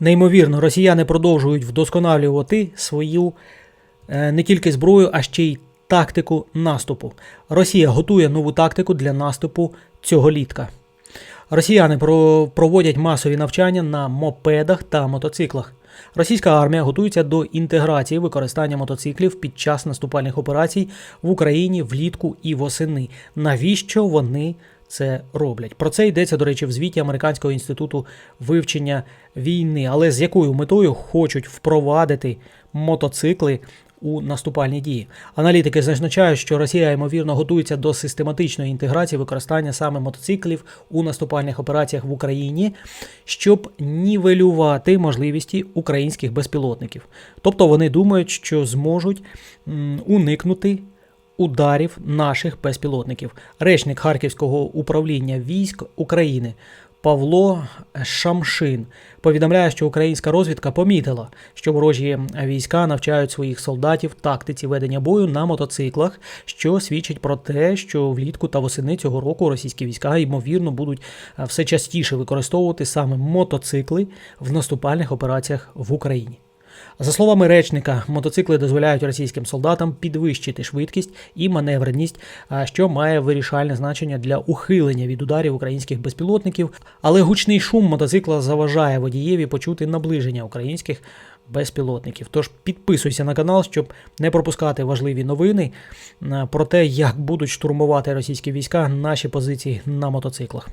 Неймовірно, росіяни продовжують вдосконалювати свою е, не тільки зброю, а ще й тактику наступу. Росія готує нову тактику для наступу цього літка. Росіяни проводять масові навчання на мопедах та мотоциклах. Російська армія готується до інтеграції використання мотоциклів під час наступальних операцій в Україні влітку і восени. Навіщо вони це роблять? Про це йдеться, до речі, в звіті Американського інституту вивчення війни. Але з якою метою хочуть впровадити мотоцикли у наступальні дії. Аналітики зазначають, що Росія ймовірно готується до систематичної інтеграції використання саме мотоциклів у наступальних операціях в Україні, щоб нівелювати можливості українських безпілотників. Тобто вони думають, що зможуть уникнути ударів наших безпілотників. Речник Харківського управління військ України Павло Шамшин повідомляє, що українська розвідка помітила, що ворожі війська навчають своїх солдатів тактиці ведення бою на мотоциклах, що свідчить про те, що влітку та восени цього року російські війська ймовірно будуть е, все частіше використовувати саме мотоцикли в наступальних операціях в Україні. За словами речника, мотоцикли дозволяють російським солдатам підвищити швидкість і маневреність, що має вирішальне значення для ухилення від ударів українських безпілотників. Але гучний шум мотоцикла заважає водієві почути наближення українських безпілотників. Тож підписуйся на канал, щоб не пропускати важливі новини про те, як будуть штурмувати російські війська наші позиції на мотоциклах.